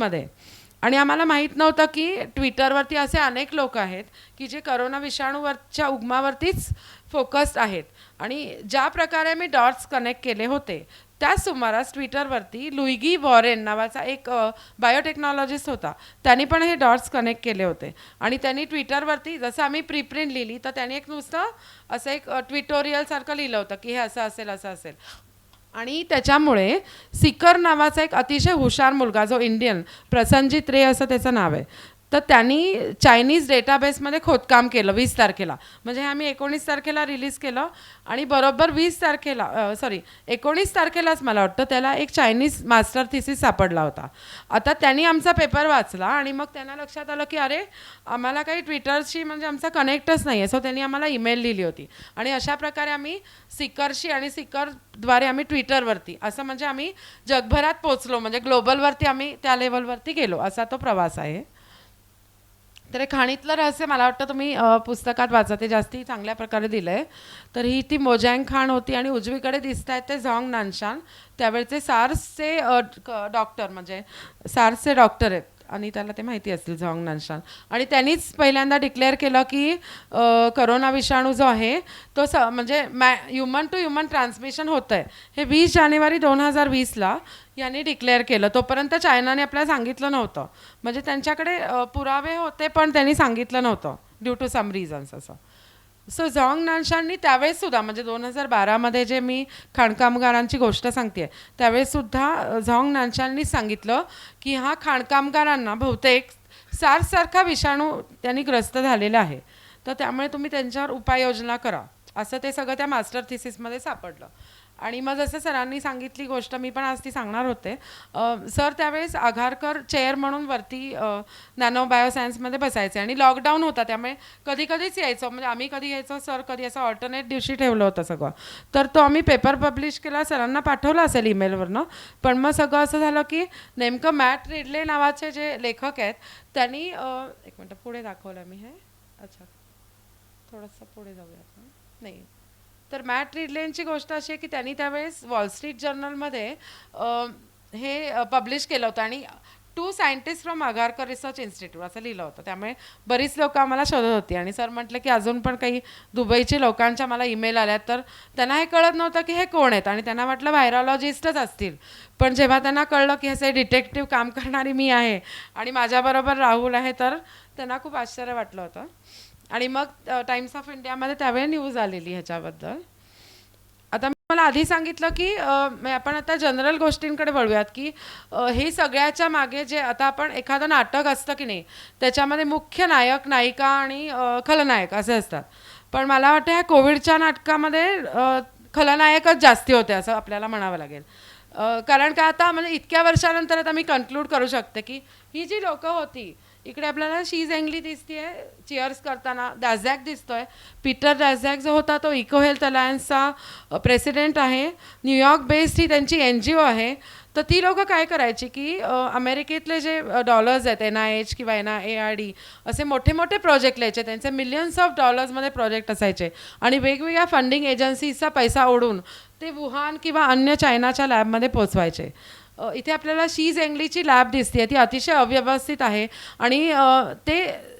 मध्ये. आणि आम्हाला माहीत नव्हतं की ट्विटरवरती असे अनेक लोक आहेत की जे करोना विषाणूवरच्या उगमावरतीच फोकस्ड आहेत. आणि ज्या प्रकारे मी डॉट्स कनेक्ट केले होते त्याच सुमारास ट्विटरवरती लुईगी वॉरेन नावाचा एक बायोटेक्नॉलॉजिस्ट होता. त्यांनी पण हे डॉट्स कनेक्ट केले होते. आणि त्यांनी ट्विटरवरती जसं आम्ही प्रिप्रिंट लिहिली तर त्यांनी एक नुसतं असं एक ट्विटोरियलसारखं लिहिलं होतं की हे असं असेल असं असेल. आणि त्याच्यामुळे सिकर नावाचा एक अतिशय हुशार मुलगा जो इंडियन प्रसंजित रे असं त्याचं नाव आहे. तर त्यांनी चायनीज डेटाबेसमध्ये खोदकाम केलं वीस तारखेला. म्हणजे हे आम्ही एकोणीस तारखेला रिलीज केलं आणि बरोबर वीस तारखेला सॉरी एकोणीस तारखेलाच मला वाटतं त्याला एक चायनीज मास्टर थिसिस सापडला होता. आता त्यांनी आमचा पेपर वाचला आणि मग त्यांना लक्षात आलं की अरे आम्हाला काही ट्विटरशी म्हणजे आमचा कनेक्टच नाही आहे सो त्यांनी आम्हाला ईमेल लिहिली होती. आणि अशा प्रकारे आम्ही सिकरशी आणि सिकरद्वारे आम्ही ट्विटरवरती असं म्हणजे आम्ही जगभरात पोचलो म्हणजे ग्लोबलवरती आम्ही त्या लेवलवरती गेलो. असा तो प्रवास आहे. तर खाणीतलं रहस्य मला वाटतं तुम्ही पुस्तकात वाचा. ते जास्ती चांगल्या प्रकारे दिलं आहे तर ही ती मोजँग खाण होती आणि उजवीकडे दिसत आहेत ते झॉंग नानशान. त्यावेळचे सार्सचे क- डॉक्टर म्हणजे सार्सचे डॉक्टर आहेत. आणि त्याला ते माहिती असतील झॉंग नानशान. आणि त्यांनीच पहिल्यांदा डिक्लेअर केलं की करोना विषाणू जो आहे तो स म्हणजे मॅ ह्युमन टू ह्युमन ट्रान्समिशन होतं आहे हे वीस जानेवारी दोन हजार वीसला यांनी डिक्लेअर केलं. तोपर्यंत चायनाने आपल्याला सांगितलं नव्हतं. म्हणजे त्यांच्याकडे पुरावे होते पण त्यांनी सांगितलं नव्हतं ड्यू टू सम रिझन्स असं. सो झॉंग नानशांनी त्यावेळेस सुद्धा म्हणजे दोन हजार बारामध्ये जे मी खाणकामगारांची गोष्ट सांगते त्यावेळेस सुद्धा झॉंग नानशांनी सांगितलं की हा खाणकामगारांना बहुतेक सारसारखा विषाणू त्यांनी ग्रस्त झालेला आहे. तर त्यामुळे तुम्ही त्यांच्यावर उपाययोजना करा. असं ते सगळं त्या मास्टर थिसिसमध्ये सापडलं. आणि मग जसं सरांनी सांगितली गोष्ट मी पण आज ती सांगणार होते. सर त्यावेळेस आघारकर चेअर म्हणून वरती नॅनो बायोसायन्समध्ये बसायचे आणि लॉकडाऊन होता त्यामुळे कधी कधीच यायचं. म्हणजे आम्ही कधी यायचो सर कधी असं ऑल्टरनेट दिवशी ठेवलं होतं सगळं. तर तो आम्ही पेपर पब्लिश केला सरांना पाठवला असेल ईमेलवरनं पण मग सगळं असं झालं की नेमकं मॅट रिडले नावाचे जे लेखक आहेत त्यांनी एक मिनटं पुढे दाखवलं मी हे. अच्छा. थोडंसं पुढे जाऊया आपण नाही. तर मॅट रिडलेनची गोष्ट अशी आहे की त्यांनी त्यावेळेस वॉल स्ट्रीट जर्नलमध्ये हे पब्लिश केलं होतं आणि two scientist from Agharkar Research Institute असं लिहिलं होतं. त्यामुळे बरीच लोक आम्हाला शोधत होती आणि सर म्हटलं की अजून पण काही दुबईची लोकांच्या मला ईमेल आल्यात. तर त्यांना हे कळत नव्हतं की हे कोण आहेत आणि त्यांना वाटलं व्हायरॉलॉजिस्टच असतील. पण जेव्हा त्यांना कळलं की असे डिटेक्टिव्ह काम करणारी मी आहे आणि माझ्याबरोबर राहुल आहे तर त्यांना खूप आश्चर्य वाटलं होतं. आणि मग टाइम्स ऑफ इंडियामध्ये त्यावेळी न्यूज आलेली ह्याच्याबद्दल. आता मी मला आधी सांगितलं की आपण आता जनरल गोष्टींकडे वळूयात की हे सगळ्याच्या मागे जे आता आपण एखादं नाटक असतं की नाही त्याच्यामध्ये मुख्य नायक नायिका आणि खलनायक असे असतात. पण मला वाटतं ह्या कोविडच्या नाटकामध्ये खलनायकच जास्ती होते असं आपल्याला म्हणावं लागेल. कारण का आता म्हणजे इतक्या वर्षानंतर आता मी कन्क्लूड करू शकते की ही जी लोकं होती इकडे आपल्याला शीज अँगली दिसतीये चिअर्स करताना डॅझॅक दिसतोय. पीटर डॅझॅक जो होता तो इको हेल्थ अलायन्सचा प्रेसिडेंट आहे. न्यूयॉर्क बेस्ड ही त्यांची एन जी ओ आहे. तर ती लोकं काय करायची की अमेरिकेतले जे डॉलर्स आहेत एन आय एच किंवा N I A R D असे मोठे मोठे प्रोजेक्ट लिहायचे. त्यांचे मिलियन्स ऑफ डॉलर्समध्ये प्रोजेक्ट असायचे. आणि वेगवेगळ्या फंडिंग एजन्सीजचा पैसा ओढून ते वुहान किंवा अन्य चायनाच्या लॅबमध्ये पोचवायचे. इथे आपल्याला शी एंगलीची लॅब दिसते ती अतिशय अव्यवस्थित आहे आणि ते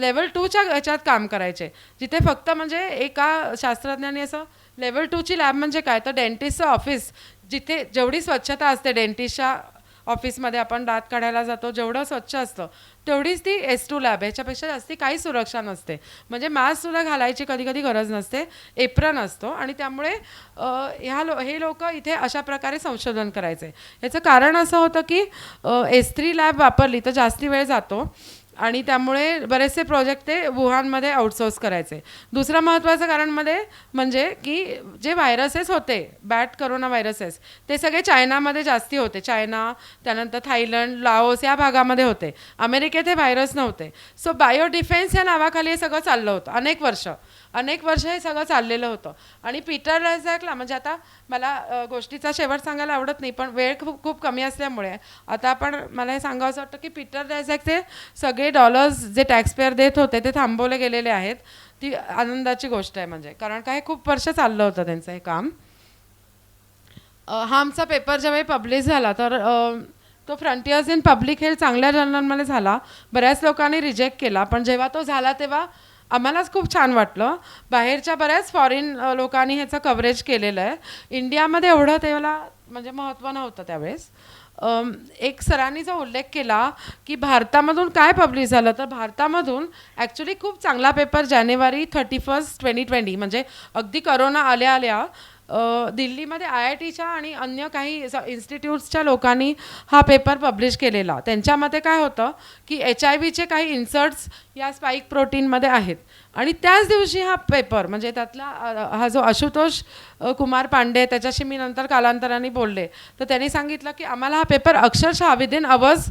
लेवल टूच्या ह्याच्यात काम करायचे. जिथे फक्त म्हणजे एका शास्त्रज्ञाने असं लेवल टूची लॅब म्हणजे काय? तर डेंटिस्टचं ऑफिस जिथे जेवढी स्वच्छता असते डेंटिस्टच्या ऑफिसमध्ये आपण दात काढायला जातो जेवढं स्वच्छ असतं तेवढीच ती एस टू लॅब याच्यापेक्षा जास्ती काही सुरक्षा नसते. म्हणजे मास्कसुद्धा घालायची कधी कधी गरज नसते. एप्रन असतो आणि त्यामुळे ह्या लो हे लोक इथे अशा प्रकारे संशोधन करायचे. याचं कारण असं होतं की एस थ्री लॅब वापरली तर जास्ती वेळ जातो. आणि त्यामुळे बरेचसे प्रोजेक्ट ते वुहानमध्ये आउटसोर्स करायचे. दुसरं महत्त्वाचं कारणमध्ये म्हणजे की जे व्हायरसेस होते बॅट करोना व्हायरसेस ते सगळे चायनामध्ये जास्ती होते. चायना त्यानंतर थायलंड लाओस या भागामध्ये होते. अमेरिकेत हे व्हायरस नव्हते. सो बायो डिफेन्स या नावाखाली हे सगळं चाललं होतं. अनेक वर्ष. अनेक वर्ष हे सगळं चाललेलं होतं. आणि पीटर रॅझॅकला म्हणजे आता मला गोष्टीचा शेवट सांगायला आवडत नाही पण वेळ खूप खूप कमी असल्यामुळे आता आपण मला हे सांगावं वाटतं की पीटर रॅझॅकचे सगळे डॉलर्स जे टॅक्सपेअर देत होते ते थांबवले गेलेले आहेत. ती आनंदाची गोष्ट आहे म्हणजे. कारण काय खूप वर्ष चाललं होतं त्यांचं हे काम. हा आमचा पेपर ज्यावेळी पब्लिश झाला तर तो फ्रंटियर्स इन पब्लिक हेल्थ चांगल्या जर्नलमध्ये झाला. बऱ्याच लोकांनी रिजेक्ट केला पण जेव्हा तो झाला तेव्हा आम्हालाच खूप छान वाटलं. बाहेरच्या बऱ्याच फॉरेन लोकांनी ह्याचं कव्हरेज केलेलं आहे. इंडियामध्ये एवढं त्याला म्हणजे महत्त्व नव्हतं त्यावेळेस. एक सरांनी जो उल्लेख केला की भारतामधून काय पब्लिश झालं? तर भारतामधून ॲक्च्युली खूप चांगला पेपर जानेवारी थर्टी फर्स्ट ट्वेंटी ट्वेंटी म्हणजे अगदी करोना आल्या आल्या दिल्लीमध्ये आय आय टीच्या आणि अन्य काही इन्स्टिट्यूट्सच्या लोकांनी हा पेपर पब्लिश केलेला. त्यांच्यामध्ये काय होतं की एच आय व्हीचे काही इन्सर्ट्स या स्पाईक प्रोटीनमध्ये आहेत. आणि त्याच दिवशी हा पेपर म्हणजे त्यातला हा जो आशुतोष कुमार पांडे त्याच्याशी मी नंतर कालांतराने बोलले. तर त्यांनी सांगितलं की आम्हाला हा पेपर अक्षरशः within hours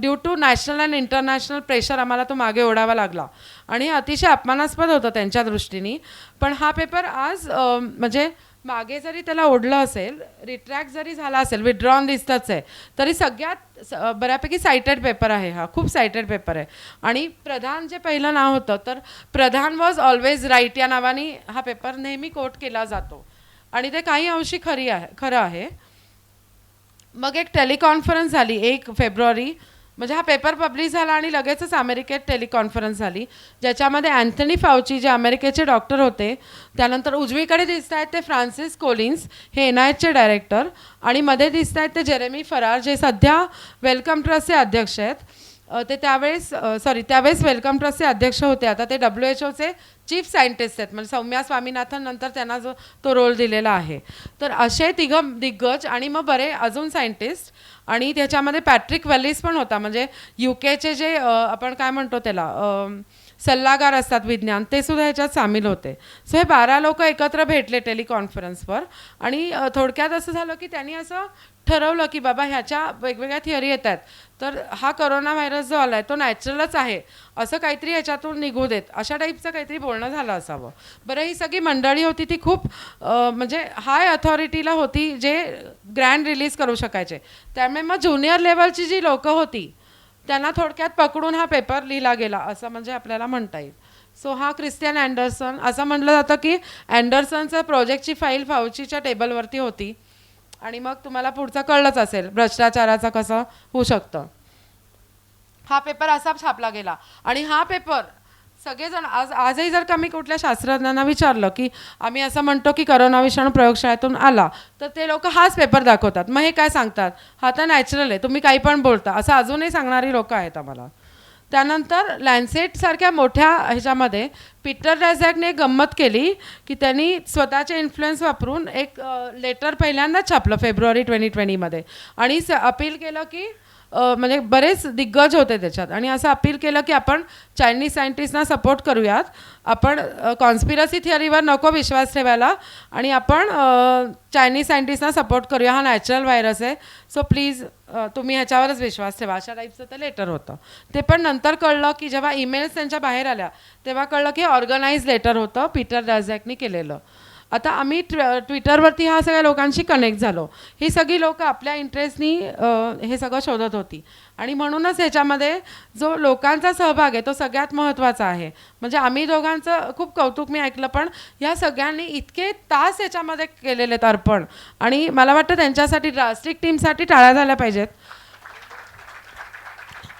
due to national and international pressure आम्हाला तो मागे ओढावा लागला. आणि हे अतिशय अपमानास्पद होतं त्यांच्या दृष्टीने. पण हा पेपर आज म्हणजे मागे जरी त्याला ओढलं असेल रिट्रॅक्ट जरी झाला असेल विड्रॉन दिसतच आहे तरी सगळ्यात बऱ्यापैकी सायटेड पेपर आहे हा खूप सायटेड पेपर आहे. आणि प्रधान जे पहिलं नाव होतं तर प्रधान वॉज ऑलवेज राईट या नावाने हा पेपर नेहमी कोट केला जातो. आणि ते काही अंशी खरी आहे खरं आहे. मग एक टेलिकॉन्फरन्स झाली एक फेब्रुवारी म्हणजे हा पेपर पब्लिश झाला आणि लगेचच अमेरिकेत टेलिकॉन्फरन्स झाली. ज्याच्यामध्ये अँथनी फावची जे अमेरिकेचे डॉक्टर होते त्यानंतर उजवीकडे दिसत आहेत ते फ्रान्सिस कोलिन्स हे एन आय एचचे डायरेक्टर आणि मध्ये दिसत आहेत ते जेरेमी फरार जे सध्या वेलकम ट्रस्टचे अध्यक्ष आहेत. ते त्यावेळेस सॉरी त्यावेळेस वेलकम ट्रस्टचे अध्यक्ष होते. आता ते डब्ल्यू एच ओचे चीफ सायंटिस्ट आहेत. म्हणजे सौम्या स्वामीनाथन नंतर त्यांना जो तो रोल दिलेला आहे. तर असे तिघ दिग्गज आणि मग बरे अजून सायंटिस्ट आणि त्याच्यामध्ये पॅट्रिक वेलिस पण होता. म्हणजे यू केचे जे आपण काय म्हणतो त्याला सल्लागार असतात विज्ञान ते सुद्धा ह्याच्यात सामील होते. सो हे बारा लोक एकत्र भेटले टेलिकॉन्फरन्सवर आणि थोडक्यात असं झालं की त्यांनी असं ठरवलं की बाबा ह्याच्या वेगवेगळ्या थिअरी येत आहेत तर हा करोना व्हायरस जो आला आहे तो नॅचरलच आहे. असं काहीतरी ह्याच्यातून निघू देत. अशा टाईपचं काहीतरी बोलणं झालं असावं. बरं ही सगळी मंडळी होती ती खूप म्हणजे हाय अथॉरिटीला होती जे ग्रँड रिलीज करू शकायचे. त्यामुळे मग ज्युनियर लेवलची जी लोकं होती त्यांना थोडक्यात पकडून हा पेपर लिहिला गेला असं म्हणजे आपल्याला म्हणता येईल. सो हा क्रिस्टियन अँडरसन असं म्हटलं जातं की अँडरसनचं प्रोजेक्टची फाईल फाऊचीच्या टेबलवरती होती. आणि मग तुम्हाला पुढचं कळलंच असेल भ्रष्टाचाराचं कसं होऊ शकतं. हा पेपर असा छापला गेला. आणि हा पेपर सगळेजण आज आजही जर का मी कुठल्या शास्त्रज्ञांना विचारलं की आम्ही असं म्हणतो की करोना विषाणू प्रयोगशाळेतून आला तर ते लोक हाच पेपर दाखवतात. मग हे काय सांगतात? हा तर नॅचरल आहे तुम्ही काही पण बोलता. असं अजूनही सांगणारी लोकं आहेत आम्हाला. त्यानंतर लॅन्सेट सारख्या मोठ्या ह्याच्यामध्ये पीटर डॅझॅकने गंमत केली की त्यांनी स्वतःचे इन्फ्लुएन्स वापरून एक लेटर पहिल्यांदाच छापलं फेब्रुवारी ट्वेंटी ट्वेंटीमध्ये आणि स अपील केलं की म्हणजे बरेच दिग्गज होते त्याच्यात. आणि असं अपील केलं की आपण चायनीज सायंटिस्टना सपोर्ट करूयात. आपण कॉन्स्पिरसी थिअरीवर नको विश्वास ठेवायला आणि आपण चायनीज सायंटिस्टना सपोर्ट करूया. हा नॅचरल व्हायरस आहे. सो प्लीज तुम्ही ह्याच्यावरच विश्वास ठेवा. अशा टाईपचं ते लेटर होतं. ते पण नंतर कळलं की जेव्हा ईमेल्स त्यांच्या बाहेर आल्या तेव्हा कळलं की ऑर्गनाईज लेटर होतं. पीटर रॅझॅकनी केलेलं. आता आम्ही ट्व ट्विटरवरती ह्या सगळ्या लोकांशी कनेक्ट झालो. ही सगळी लोक आपल्या इंटरेस्टनी हे सगळं शोधत होती. आणि म्हणूनच ह्याच्यामध्ये जो लोकांचा सहभाग आहे तो सगळ्यात महत्त्वाचा आहे. म्हणजे आम्ही दोघांचं खूप कौतुक मी ऐकलं पण ह्या सगळ्यांनी इतके तास याच्यामध्ये केलेले आहेत अर्पण. आणि मला वाटतं त्यांच्यासाठी ड्रास्टिक टीमसाठी टाळ्या झाल्या पाहिजेत.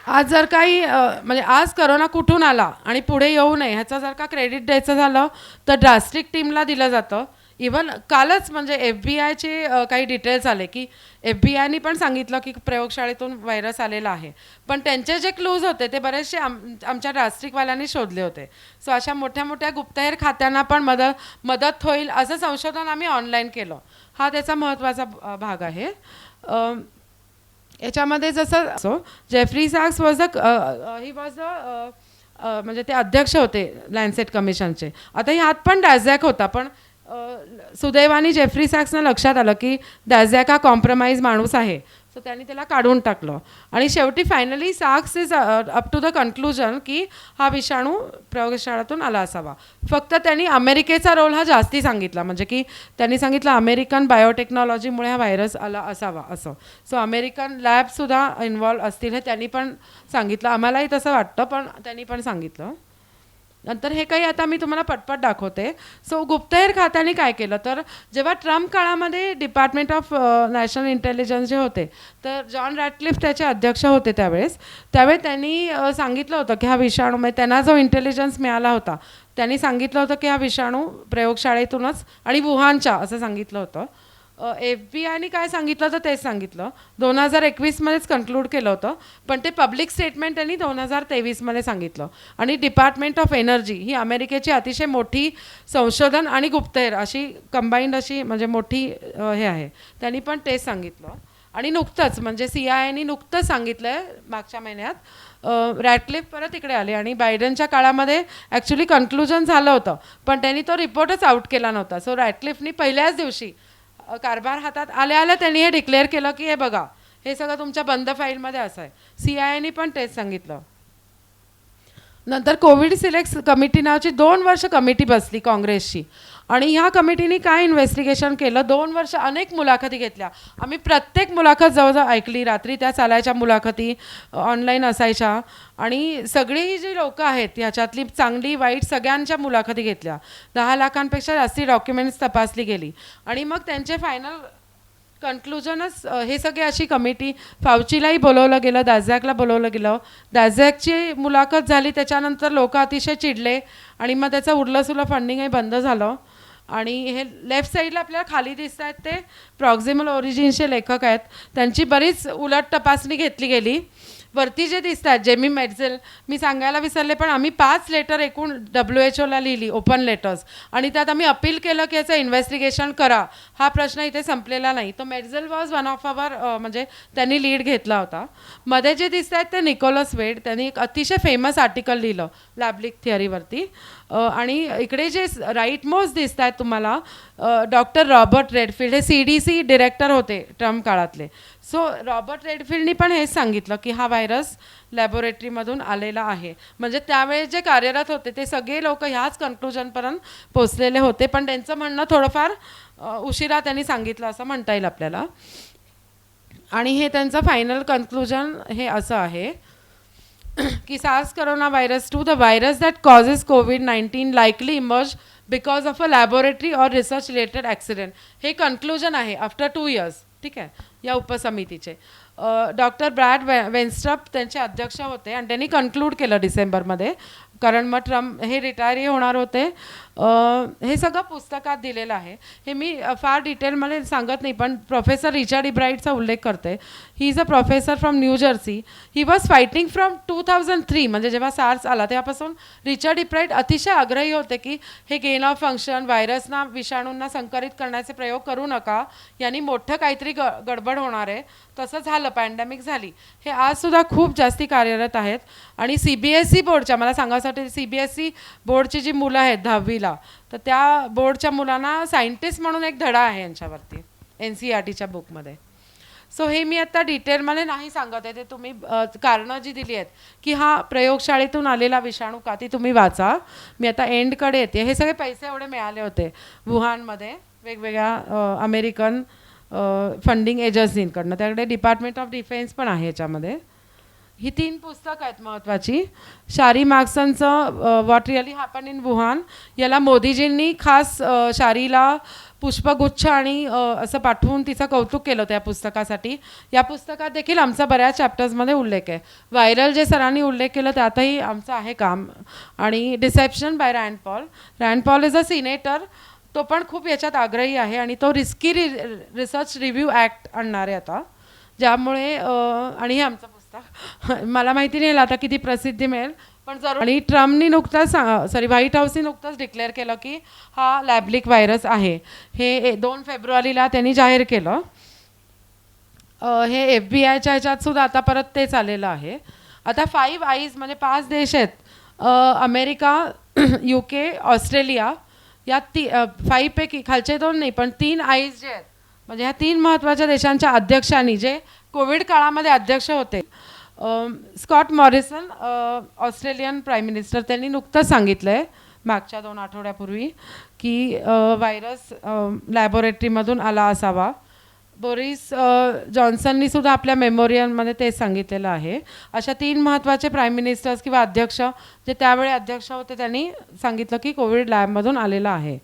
आज जर काही म्हणजे आज करोना कुठून आला आणि पुढे येऊ नये ह्याचा जर का क्रेडिट द्यायचं झालं तर ड्रास्टिक टीमला दिलं जातं. इवन कालच म्हणजे एफ बी आयचे काही डिटेल्स आले की एफ बी आयनी पण सांगितलं की प्रयोगशाळेतून व्हायरस आलेला आहे. पण त्यांचे जे क्लूज होते ते बरेचसे आम आमच्या ड्रास्टिकवाल्यांनी शोधले होते. सो अशा मोठ्या मोठ्या गुप्तहेर खात्यांना पण मदत मदत होईल असं संशोधन आम्ही ऑनलाईन केलं. हा त्याचा महत्त्वाचा भाग आहे. याच्यामध्ये जसं असो Jeffrey sacks was the he was a म्हणजे ते अध्यक्ष होते लँडसेट कमिशनचे आता ह्यात पण डॅझॅक होता पण सुदैवानी सुदैवाने जेफ्री सॅक्सनं लक्षात आलं की डॅझॅक हा कॉम्प्रोमाइज माणूस आहे. सो त्यांनी त्याला काढून टाकलं. आणि शेवटी finally socks is up to the conclusion की हा विषाणू प्रयोगशाळेतून आला असावा. फक्त त्यांनी अमेरिकेचा रोल हा जास्ती सांगितला. म्हणजे की त्यांनी सांगितलं अमेरिकन बायोटेक्नॉलॉजीमुळे हा व्हायरस आला असावा असं. सो अमेरिकन लॅबसुद्धा इन्वॉल्व असतील हे त्यांनी पण सांगितलं. आम्हालाही तसं वाटतं पण त्यांनी पण सांगितलं. नंतर हे काही आता मी तुम्हाला पटपट दाखवते. सो गुप्तहेर खात्याने काय केलं? तर जेव्हा ट्रम्प काळामध्ये डिपार्टमेंट ऑफ नॅशनल इंटेलिजन्स जे होते तर जॉन रॅटलिफ त्याचे अध्यक्ष होते त्यावेळेस. त्यावेळी त्यांनी सांगितलं होतं की हा विषाणू म्हणजे त्यांना जो इंटेलिजन्स मिळाला होता त्यांनी सांगितलं होतं की हा विषाणू प्रयोगशाळेतूनच आणि वुहानच्या असं सांगितलं होतं. एफ बी आयने काय सांगितलं तर तेच सांगितलं. दोन हजार एकवीसमध्येच कन्क्लूड केलं होतं पण ते पब्लिक स्टेटमेंट त्यांनी दोन हजार तेवीसमध्ये सांगितलं. आणि डिपार्टमेंट ऑफ एनर्जी ही अमेरिकेची अतिशय मोठी संशोधन आणि गुप्तहेर अशी कंबाईंड अशी म्हणजे मोठी हे आहे. त्यांनी पण तेच सांगितलं. आणि नुकतंच म्हणजे सी आय एनी नुकतंच सांगितलं आहे मागच्या महिन्यात रॅटलिफ परत इकडे आले आणि बायडनच्या काळामध्ये ॲक्च्युली कन्क्लुजन झालं होतं. पण त्यांनी तो रिपोर्टच आउट केला नव्हता. सो रॅटलिफनी पहिल्याच दिवशी कारभार हातात आल्या आल्या त्यांनी हे डिक्लेअर केलं की हे बघा हे सगळं तुमच्या बंद फाईलमध्ये असं आहे. सी आय एनी पण तेच सांगितलं. नंतर कोविड सिलेक्ट कमिटी नावाची दोन वर्ष कमिटी बसली काँग्रेसची. आणि ह्या कमिटीने काय इन्व्हेस्टिगेशन केलं? दोन वर्ष अनेक मुलाखती घेतल्या. आम्ही प्रत्येक मुलाखत जवळजवळ ऐकली. रात्री त्या चालायच्या मुलाखती ऑनलाईन असायच्या. आणि सगळी जी लोकं आहेत ह्याच्यातली चांगली वाईट सगळ्यांच्या मुलाखती घेतल्या. दहा लाखांपेक्षा जास्ती डॉक्युमेंट्स तपासली गेली. आणि मग त्यांचे फायनल कन्क्लुजनच हे सगळे अशी कमिटी फावचीलाही बोलवलं गेलं दाझॅकला बोलवलं गेलं. दाझॅकची मुलाखत झाली त्याच्यानंतर लोक अतिशय चिडले. आणि मग त्याचं उरलं सुरलं फंडिंगही बंद झालं. आणि हे लेफ्ट साईडला आपल्याला खाली दिसत आहेत ते प्रॉक्झिमल ओरिजिनचे लेखक आहेत. त्यांची बरीच उलट तपासणी घेतली गेली. वरती जे दिसतात जे मी मेडझेल मी सांगायला विसरले पण आम्ही पाच लेटर एकूण डब्ल्यू एच ओला लिहिली ओपन लेटर्स आणि त्यात आम्ही अपील केलं की याचं इन्व्हेस्टिगेशन करा. हा प्रश्न इथे संपलेला नाही. तो मेडझेल वॉज वन ऑफ अवर म्हणजे त्यांनी लीड घेतला होता. मध्ये जे दिसत आहेत ते निकोलस वेड त्यांनी एक अतिशय फेमस आर्टिकल लिहिलं लॅबलिक थिअरीवरती आणि इकडे जे राईट मोस्ट दिसत आहेत तुम्हाला डॉक्टर रॉबर्ट रेडफिल्ड हे सी डी सी डिरेक्टर होते ट्रम्प काळातले. सो रॉबर्ट रेडफिल्डनी पण हेच सांगितलं की हा व्हायरस लॅबोरेटरीमधून आलेला आहे. म्हणजे त्यावेळेस जे कार्यरत होते ते सगळे लोक ह्याच कन्क्लुजनपर्यंत पोचलेले होते. पण त्यांचं म्हणणं थोडंफार उशिरा त्यांनी सांगितलं असं म्हणता येईल आपल्याला. आणि हे त्यांचं फायनल कन्क्लुजन हे असं आहे की SARS corona virus two the virus that causes COVID nineteen likely emerge because of a laboratory or research related accident हे कन्क्लुजन आहे आफ्टर टू इयर्स ठीक आहे? या उपसमितीचे. डॉक्टर ब्रॅड वे वेन्स्ट्रप त्यांचे अध्यक्ष होते आणि त्यांनी कन्क्लूड केलं डिसेंबरमध्ये. कारण मग ट्रम्प हे रिटायरही होणार होते. हे सगळं पुस्तकात दिलेलं आहे. हे मी फार डिटेलमध्ये सांगत नाही पण प्रोफेसर रिचर्ड इब्राईटचा उल्लेख करते. He is a professor from New Jersey he was fighting from two thousand three म्हणजे जेव्हा सार्स आला तेव्हापासून रिचर्ड इब्राईट e. अतिशय आग्रही होते की हे गेन ऑफ फंक्शन व्हायरसना विषाणूंना संकरित करण्याचे प्रयोग करू नका. यांनी मोठं काहीतरी ग गडबड होणार आहे. तसं झालं पॅन्डेमिक झाली. हे आजसुद्धा खूप जास्ती कार्यरत आहेत. आणि सी बी एस ई बोर्डच्या मला सांगायसाठी सी बी एस ई बोर्डची जी मुलं आहेत दहावीला तर त्या बोर्डच्या मुलांना सायंटिस्ट म्हणून एक धडा आहे यांच्यावरती एन सी आर टीच्या बुकमध्ये सो हे मी आता डिटेलमध्ये नाही सांगत आहे ते तुम्ही कारणं जी दिली आहेत की हा प्रयोगशाळेतून आलेला विषाणू का ती तुम्ही वाचा. मी आता एंडकडे येते. हे सगळे पैसे एवढे मिळाले होते वुहानमध्ये वेगवेगळ्या अमेरिकन फंडिंग एजन्सींकडनं त्याकडे डिपार्टमेंट ऑफ डिफेन्स पण आहे याच्यामध्ये. ही तीन पुस्तकं आहेत महत्त्वाची Sharri मार्क्सनचं what really happen in Wuhan याला मोदीजींनी खास शारीला पुष्पगुच्छ आणि असं पाठवून तिचं कौतुक केलं होतं या पुस्तकासाठी. या पुस्तकात देखील आमचा बऱ्याच चॅप्टर्समध्ये उल्लेख आहे. व्हायरल जे सरांनी उल्लेख केलं त्यातही आमचं आहे काम. आणि deception by Rand Paul Rand Paul is a senator तो पण खूप याच्यात आग्रही आहे आणि तो रिस्की रि रिसर्च रिव्ह्यू ॲक्ट आणणार आहे आता. ज्यामुळे आणि हे आमचं असता मला माहिती नाही आता किती प्रसिद्धी मिळेल. पण जर आणि ट्रम्पनी नुकताच सॉरी व्हाईट हाऊसने नुकतंच डिक्लेअर केलं की हा लॅबलिक व्हायरस आहे. हे ए- दोन फेब्रुवारीला त्यांनी जाहीर केलं. हे एफ बी आयच्या ह्याच्यात सुद्धा आता परत तेच आलेलं आहे. आता फाईव्ह आईज म्हणजे पाच देश आहेत. अमेरिका यू के ऑस्ट्रेलिया या ती फाईव्हपैकी खालचे दोन नाही पण तीन आईज जे आहेत म्हणजे ह्या तीन महत्त्वाच्या देशांच्या अध्यक्षांनी जे कोविड काळामध्ये अध्यक्ष होते Scott Morrison Australian prime minister त्यांनी नुकतंच सांगितलं आहे मागच्या दोन आठवड्यापूर्वी की व्हायरस लॅबोरेटरीमधून आला असावा. बोरिस जॉन्सननी सुद्धा आपल्या मेमोरियलमध्ये ते सांगितलेलं आहे. अशा तीन महत्त्वाचे प्राईम मिनिस्टर्स किंवा अध्यक्ष जे त्यावेळी अध्यक्ष होते त्यांनी सांगितलं की कोविड लॅबमधून आलेलं आहे.